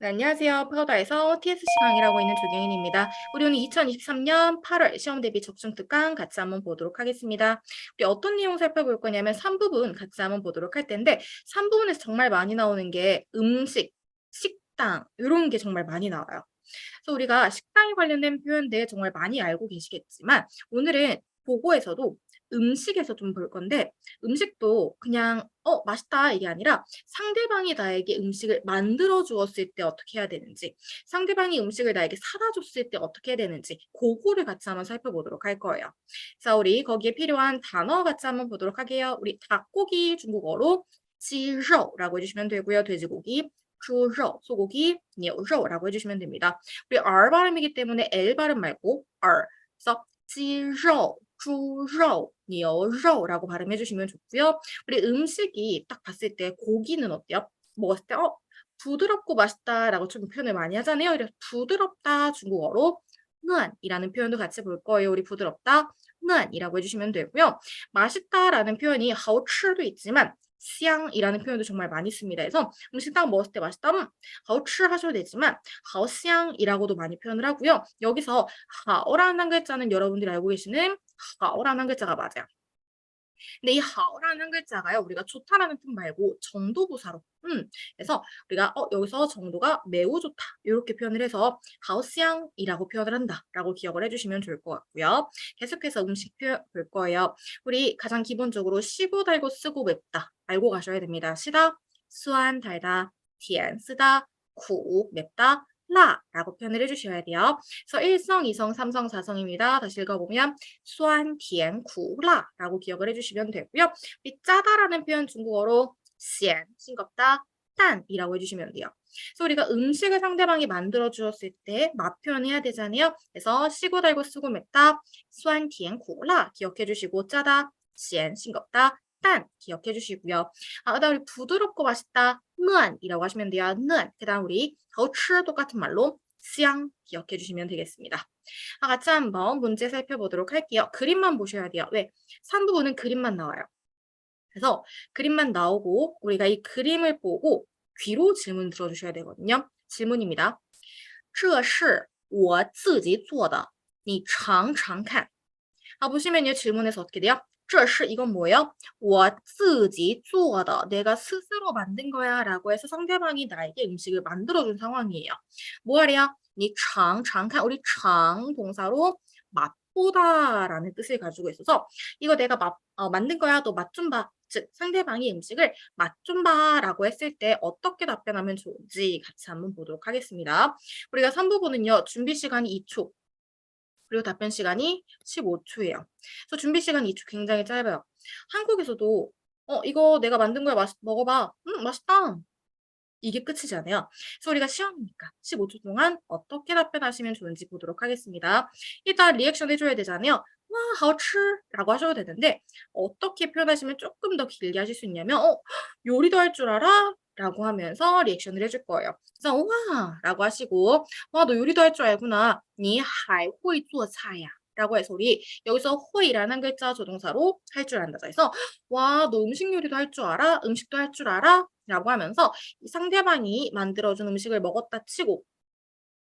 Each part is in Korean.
네, 안녕하세요. 파우더에서 TSC 강의라고 있는 조경인입니다. 우리 오늘 2023년 8월 시험 대비 적중 특강 같이 한번 보도록 하겠습니다. 우리 어떤 내용 살펴볼 거냐면 3부분 같이 한번 보도록 할 텐데 3부분에서 정말 많이 나오는 게 음식, 식당 이런 게 정말 많이 나와요. 그래서 우리가 식당에 관련된 표현들 정말 많이 알고 계시겠지만 오늘은 보고에서도 음식에서 좀 볼 건데 음식도 그냥 어 맛있다 이게 아니라 상대방이 나에게 음식을 만들어 주었을 때 어떻게 해야 되는지 상대방이 음식을 나에게 사다 줬을 때 어떻게 해야 되는지 그거를 같이 한번 살펴보도록 할 거예요. 자 우리 거기에 필요한 단어 같이 한번 보도록 할게요. 우리 닭고기 중국어로 鸡肉라고 해주시면 되고요. 돼지고기 猪肉, 소고기, 牛肉라고 해주시면 됩니다. 우리 R 발음이기 때문에 L 발음 말고 R. 그래서 鸡肉 猪肉, 牛肉라고 발음해 주시면 좋고요. 우리 음식이 딱 봤을 때 고기는 어때요? 먹었을 때 어, 부드럽고 맛있다라고 좀 표현을 많이 하잖아요. 이래서 부드럽다 중국어로 嫩이라는 표현도 같이 볼 거예요. 우리 부드럽다 嫩이라고 해주시면 되고요. 맛있다라는 표현이 好吃도 있지만 香이라는 표현도 정말 많이 씁니다. 그래서 음식 딱 먹었을 때 맛있다, 음, 好吃 하셔도 되지만 好香이라고도 많이 표현을 하고요. 여기서 好라는 한 글자는 여러분들이 알고 계시는 하오라는 글자가 맞아요. 근데 이 하오라는 글자가요, 우리가 좋다라는 뜻 말고 정도 부사로. 음, 그래서 우리가 어, 여기서 정도가 매우 좋다 이렇게 표현을 해서 하오스양이라고 표현을 한다라고 기억을 해주시면 좋을 것 같고요. 계속해서 음식 표현 볼 거예요. 우리 가장 기본적으로 시고 달고 쓰고 맵다 알고 가셔야 됩니다. 시다, 수한 달다, 디안 쓰다, 구 맵다, 라라고 표현을 해주셔야 돼요. 그래서 1성, 2성, 3성, 4성입니다. 다시 읽어보면 수안, 디엔, 구라라고 기억을 해주시면 되고요. 이 짜다라는 표현 중국어로 시엔, 싱겁다, 딴이라고 해주시면 돼요. 그래서 우리가 음식을 상대방이 만들어 주었을 때 맛 표현해야 되잖아요. 그래서 시고 달고 쓰고 맵다, 수안, 디엔, 구라 기억해 주시고 짜다, 시엔, 싱겁다, 딴 기억해 주시고요. 아, 그다음에 부드럽고 맛있다, 嫩이라고 하시면 돼요. 嫩. 그다음 우리 好吃 똑같은 말로 香 기억해 주시면 되겠습니다. 아, 같이 한번 문제 살펴보도록 할게요. 그림만 보셔야 돼요. 왜? 3부분은 그림만 나와요. 그래서 그림만 나오고 우리가 이 그림을 보고 귀로 질문 들어주셔야 되거든요. 질문입니다. 这是我自己做的你尝尝看 아, 보시면요. 질문에서 어떻게 돼요? 这是 이건 뭐예요? 我自己做的 내가 스스로 만든 거야 라고 해서 상대방이 나에게 음식을 만들어준 상황이에요. 뭐하래요? 니 장장칸 우리 장 동사로 맛보다라는 뜻을 가지고 있어서 이거 내가 맛, 어, 만든 거야 너 맛 좀 봐. 즉 상대방이 음식을 맛 좀 봐라고 했을 때 어떻게 답변하면 좋은지 같이 한번 보도록 하겠습니다. 우리가 3부분은요. 준비 시간이 2초, 그리고 답변 시간이 15초예요. 그래서 준비 시간이 2초 굉장히 짧아요. 한국에서도 어 이거 내가 만든 거야 맛 먹어봐. 음 맛있다. 이게 끝이잖아요. 그래서 우리가 시험이니까 15초 동안 어떻게 답변하시면 좋은지 보도록 하겠습니다. 일단 리액션 해줘야 되잖아요. 와, 好吃라고 하셔도 되는데 어떻게 표현하시면 조금 더 길게 하실 수 있냐면 어, 요리도 할 줄 알아? 라고 하면서 리액션을 해줄 거예요. 그래서 와 라고 하시고 와 너 요리도 할 줄 알구나. 你还会做菜呀 라고 해서 우리 여기서 호이라는 한 글자 조동사로 할 줄 안다. 그래서 와 너 음식 요리도 할 줄 알아? 음식도 할 줄 알아? 라고 하면서 상대방이 만들어준 음식을 먹었다 치고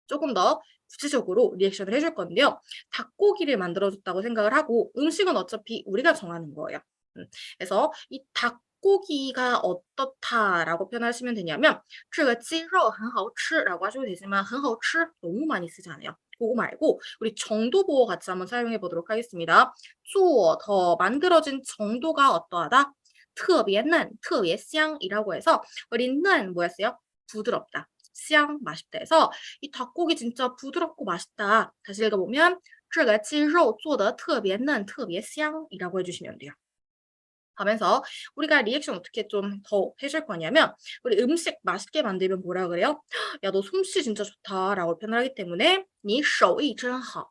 조금 더 구체적으로 리액션을 해줄 건데요. 닭고기를 만들어줬다고 생각을 하고 음식은 어차피 우리가 정하는 거예요. 음, 그래서 이 닭, 고기가 어떻다라고 표현하시면 되냐면 这个鸡肉很好吃라고 하셔도 되지만 很好吃 너무 많이 쓰지 않아요. 그거 말고 우리 정도 보호 같이 한번 사용해 보도록 하겠습니다. 做더 만들어진 정도가 어떠하다? 特别嫩,特别香이라고 해서 우리 嫩 뭐였어요? 부드럽다. 香 맛있다 해서 이 닭고기 진짜 부드럽고 맛있다. 다시 읽어보면 这个鸡肉做的特别嫩,特别香이라고 해주시면 돼요. 하면서 우리가 리액션 어떻게 좀 더 해줄 거냐면 우리 음식 맛있게 만들면 뭐라 그래요? 야 너 솜씨 진짜 좋다라고 표현하기 때문에 니 쇼이 真好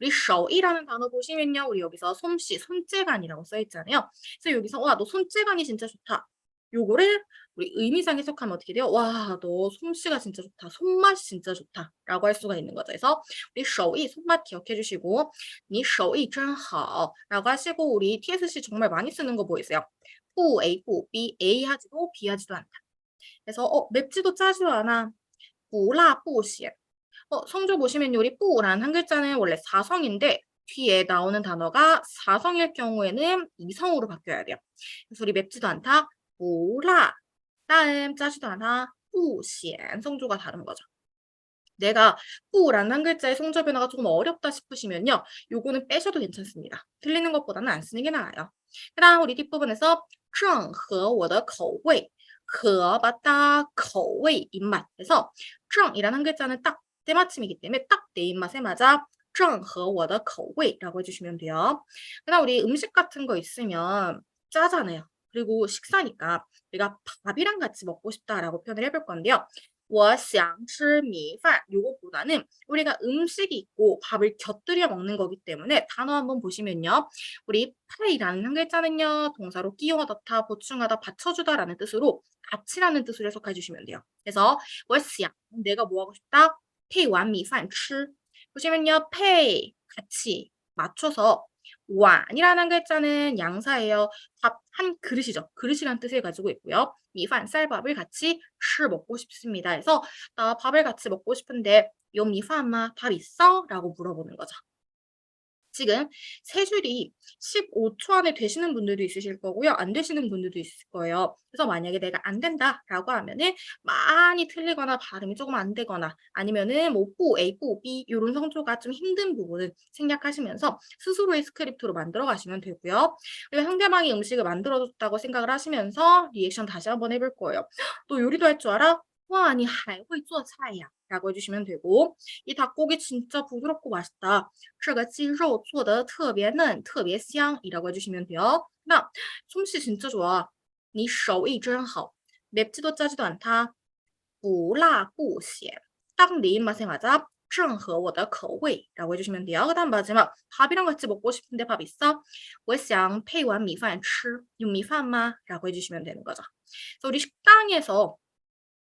우리 쇼이라는 단어 보시면요. 우리 여기서 솜씨 손재간이라고 써 있잖아요. 그래서 여기서 와 너 손재간이 진짜 좋다. 요거를 우리 의미상 해석하면 어떻게 돼요? 와, 너 솜씨가 진짜 좋다. 손맛이 진짜 좋다. 라고 할 수가 있는 거죠. 그래서 우리 手艺 손맛 기억해 주시고 你手艺真好 라고 하시고 우리 TSC 정말 많이 쓰는 거 보이세요? 부, A, 부, B, A 하지도 B 하지도 않다. 그래서 어, 맵지도 짜지도 않아. 뿌라 뿌시. 어, 성조 보시면요. 우리 뿌라는 한 글자는 원래 사성인데 뒤에 나오는 단어가 사성일 경우에는 이성으로 바뀌어야 돼요. 그래서 우리 맵지도 않다. 뿌라. 다음 짜지도 않아. 뿌시엔. 성조가 다른 거죠. 내가 뿌라는 한 글자의 성조 변화가 조금 어렵다 싶으시면요. 요거는 빼셔도 괜찮습니다. 틀리는 것보다는 안 쓰는 게 나아요. 그 다음 우리 뒷부분에서 正和我的口味和 맞다 口味 입맛 그래서 正이라는 한 글자는 딱 때마침이기 때문에 딱 내 입맛에 맞아 正和我的口味라고 해주시면 돼요. 그 다음 우리 음식 같은 거 있으면 짜잖아요. 그리고 식사니까 내가 밥이랑 같이 먹고 싶다라고 표현을 해볼 건데요. 我想吃米饭 요거보다는 우리가 음식이 있고 밥을 곁들여 먹는 거기 때문에 단어 한번 보시면요. 우리 파이라는 한 글자는요. 동사로 끼워 넣다, 보충하다, 받쳐주다라는 뜻으로 같이라는 뜻으로 해석해 주시면 돼요. 그래서 我想 내가 뭐 하고 싶다? 配碗米饭吃 보시면요. pay 같이 맞춰서 완이라는 한 글자는 양사예요. 밥 한 그릇이죠. 그릇이라는 뜻을 가지고 있고요. 미판 쌀밥을 같이 吃 먹고 싶습니다. 해서 나 밥을 같이 먹고 싶은데 요 미판마 밥 있어? 라고 물어보는 거죠. 지금 세 줄이 15초 안에 되시는 분들도 있으실 거고요. 안 되시는 분들도 있을 거예요. 그래서 만약에 내가 안 된다라고 하면은 많이 틀리거나 발음이 조금 안 되거나 아니면은 뭐 뿌, B 이런 성조가 좀 힘든 부분은 생략하시면서 스스로의 스크립트로 만들어 가시면 되고요. 그리고 상대방이 음식을 만들어줬다고 생각을 하시면서 리액션 다시 한번 해볼 거예요. 또 요리도 할 줄 알아? 와, 니 还会做菜呀 라고 해주시면 되고 이 닭고기 진짜 부드럽고 맛있다. 这个鸡肉做得特别嫩,特别香 이라고 해주시면 돼요. 나 솜씨 진짜 좋아. 你手艺真好. 맵지도 짜지도 않다. 不辣不咸. 딱내 입맛에 맞아. 正合我的口味 라고 해주시면 돼요. 그 다음 마지막 밥이랑 같이 먹고 싶은데 밥 있어? 我想配碗米饭吃. 有米饭吗? 라고 해주시면 되는 거죠. 그래서 우리 식당에서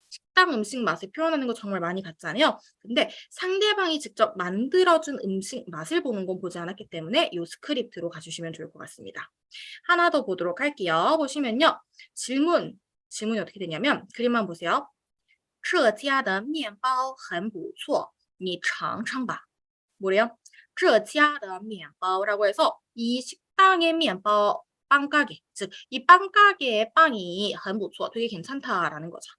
식당 음식 맛을 표현하는 거 정말 많이 봤잖아요. 근데 상대방이 직접 만들어준 음식 맛을 보는 건 보지 않았기 때문에 이 스크립트로 가주시면 좋을 것 같습니다. 하나 더 보도록 할게요. 보시면요. 질문, 질문이 어떻게 되냐면 그림만 보세요. 这家的面包很不错,你尝尝吧. 뭐래요? 这家的面包라고 해서 이 식당의 面包 빵가게, 즉 이 빵가게의 빵이 很不错, 되게 괜찮다라는 거죠.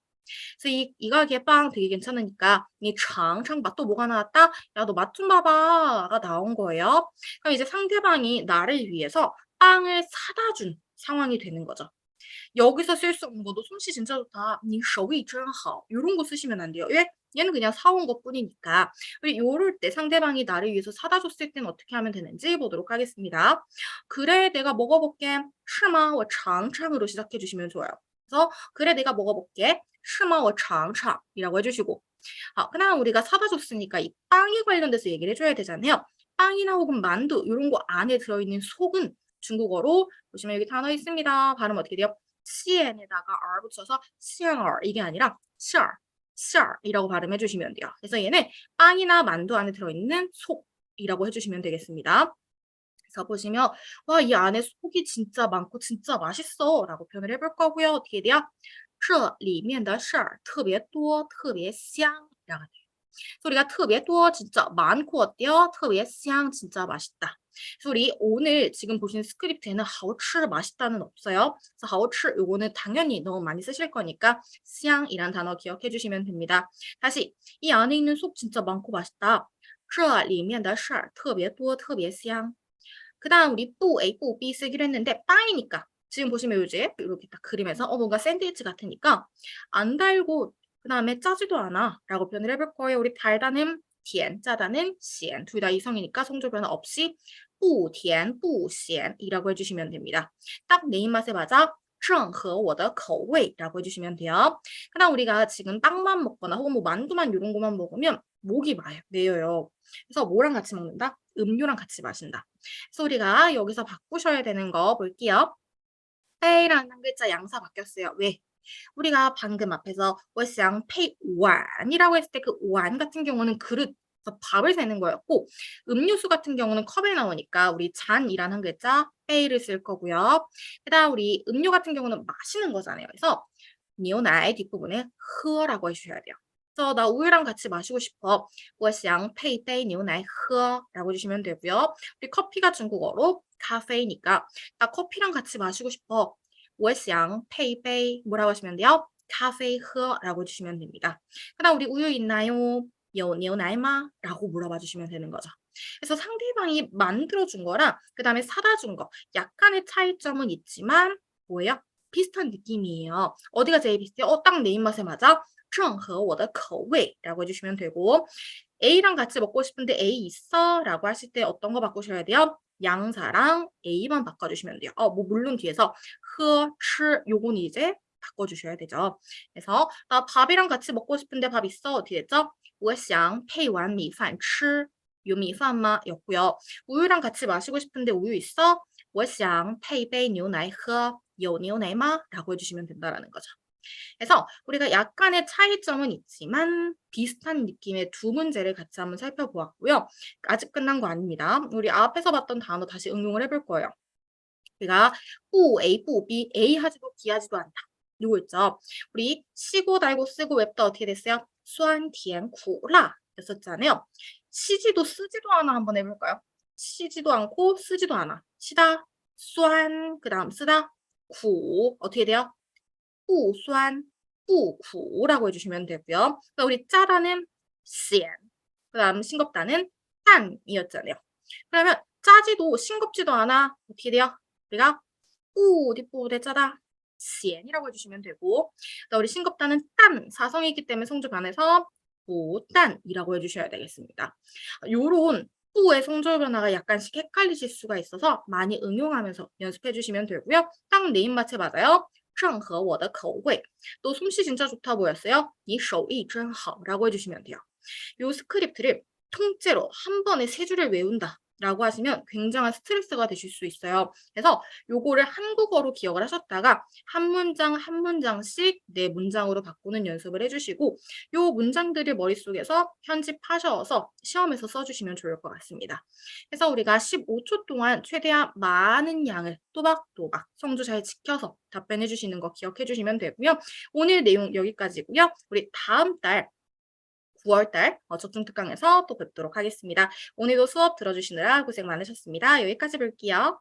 그래서 이, 이 가게 빵 되게 괜찮으니까 이 장창 맛 또 뭐가 나왔다? 야 너 맛 좀 봐봐가 나온 거예요. 그럼 이제 상대방이 나를 위해서 빵을 사다 준 상황이 되는 거죠. 여기서 쓸 수 없는 것도 솜씨 진짜 좋다. 니手艺真好. 이런 거 쓰시면 안 돼요. 왜? 얘는 그냥 사온 것 뿐이니까. 우리 요럴 때 상대방이 나를 위해서 사다 줬을 때는 어떻게 하면 되는지 보도록 하겠습니다. 그래, 내가 먹어볼게. 是吗? 我尝尝 으로 시작해 주시면 좋아요. 그래서 그래, 내가 먹어볼게. 스마 워 창창이라고 해주시고 아, 어, 그냥 우리가 사다줬으니까 이 빵에 관련돼서 얘기를 해줘야 되잖아요. 빵이나 혹은 만두 이런 거 안에 들어있는 속은 중국어로 보시면 여기 단어 있습니다. 발음 어떻게 돼요? 시엔에다가 r 붙여서 시엔얼 이게 아니라 시얼 시얼이라고 발음해 주시면 돼요. 그래서 얘는 빵이나 만두 안에 들어있는 속이라고 해주시면 되겠습니다. 그래서 보시면 와 이 안에 속이 진짜 많고 진짜 맛있어 라고 표현을 해볼 거고요. 어떻게 돼요? 这里面的事儿特别多，特别香。 이라고 돼요. 소리가 特别多 진짜 많고 어때요? 特别香 진짜 맛있다. 그래서 우리 오늘 지금 보시는 스크립트에는 好吃 맛있다는 없어요. 그래서 好吃 요거는 당연히 너무 많이 쓰실 거니까 香이란 단어 기억해 주시면 됩니다. 다시 이 안에 있는 속 진짜 많고 맛있다. 这里面的事儿特别多,特别香. 그다음 우리 不 A, 不 B 쓰기로 했는데 빵이니까 지금 보시면 요즘 이렇게 딱 그림에서 어 뭔가 샌드위치 같으니까 안 달고 그 다음에 짜지도 않아 라고 표현을 해볼 거예요. 우리 달다는 甜, 짜다는 咸. 둘 다 이성이니까 성조 변화 없이 不甜不咸 이라고 해주시면 됩니다. 딱 내 입맛에 맞아 正和我的口味 라고 해주시면 돼요. 그다음 우리가 지금 빵만 먹거나 혹은 뭐 만두만 이런 것만 먹으면 목이 마요, 메여요. 그래서 뭐랑 같이 먹는다? 음료랑 같이 마신다. 그래서 우리가 여기서 바꾸셔야 되는 거 볼게요. 페이라는 한 글자 양사 바뀌었어요. 왜? 우리가 방금 앞에서 我想 페이 완이라고 했을 때 그 완 같은 경우는 그릇 밥을 세는 거였고 음료수 같은 경우는 컵에 나오니까 우리 잔이라는 한 글자 페이를 쓸 거고요. 그다음 우리 음료 같은 경우는 마시는 거잖아요. 그래서 니오나의 뒷부분에 흐어라고 해주셔야 돼요. 있어. 나 우유랑 같이 마시고 싶어. 我想配杯牛奶喝 라고 해주시면 되고요. 우리 커피가 중국어로 카페이니까 나 커피랑 같이 마시고 싶어. 我想配杯 뭐라고 하시면 돼요? 카페 喝 라고 해주시면 됩니다. 그다음 우리 우유 있나요? 有牛奶吗? 라고 물어봐 주시면 되는 거죠. 그래서 상대방이 만들어준 거랑 그 다음에 사다 준 거 약간의 차이점은 있지만 뭐예요? 비슷한 느낌이에요. 어디가 제일 비슷해요? 어, 딱 내 입맛에 맞아? 正合我的口味 라고 해주시면 되고 A랑 같이 먹고 싶은데 A 있어? 라고 하실 때 어떤 거 바꾸셔야 돼요? 양사랑 A만 바꿔주시면 돼요. 어, 뭐 물론 뒤에서 喝, 吃 요건 이제 바꿔주셔야 되죠. 그래서 나 밥이랑 같이 먹고 싶은데 밥 있어? 어떻게 됐죠? 我想配碗米饭吃 요米饭吗? 였고요. 우유랑 같이 마시고 싶은데 우유 있어? 我想配杯牛奶喝有牛奶吗? 라고 해주시면 된다라는 거죠. 그래서 우리가 약간의 차이점은 있지만 비슷한 느낌의 두 문제를 같이 한번 살펴보았고요. 아직 끝난 거 아닙니다. 우리 앞에서 봤던 단어 다시 응용을 해볼 거예요. 우리가 부 A, 부 B, A 하지도 B 하지도 않다. 이거 있죠. 우리 시고 달고 쓰고 웹도 어떻게 됐어요? 수안, 티엔, 쿠라 였었잖아요. 시지도 쓰지도 않아 한번 해볼까요? 시지도 않고 쓰지도 않아. 시다, 수안, 그 다음 쓰다, 구 어떻게 돼요? 후수안, 후쿠라고 해주시면 되고요. 그러니까 우리 짜라는 쎈, 그 다음 싱겁다는 한이었잖아요. 그러면 짜지도 싱겁지도 않아 어떻게 돼요? 우리가 우 뒷부분에 짜다 씨엔이라고 해주시면 되고 그러니까 우리 싱겁다는 딴 사성이기 때문에 성조 변해서 오딴이라고 해주셔야 되겠습니다. 요런 후의 성조 변화가 약간씩 헷갈리실 수가 있어서 많이 응용하면서 연습해 주시면 되고요. 딱 네임마체 맞아요. 正合我的口味. 또 솜씨 진짜 좋다 보였어요. 你手艺真好 라고 해주시면 돼요. 요 스크립트를 통째로 한 번에 세 줄을 외운다. 라고 하시면 굉장한 스트레스가 되실 수 있어요. 그래서 요거를 한국어로 기억을 하셨다가 한 문장 한 문장씩 내 문장으로 바꾸는 연습을 해주시고 요 문장들을 머릿속에서 편집하셔서 시험에서 써주시면 좋을 것 같습니다. 그래서 우리가 15초 동안 최대한 많은 양을 또박또박 성조 잘 지켜서 답변해 주시는 거 기억해 주시면 되고요. 오늘 내용 여기까지고요. 우리 다음 달 9월달 어, 적중특강에서 또 뵙도록 하겠습니다. 오늘도 수업 들어주시느라 고생 많으셨습니다. 여기까지 볼게요.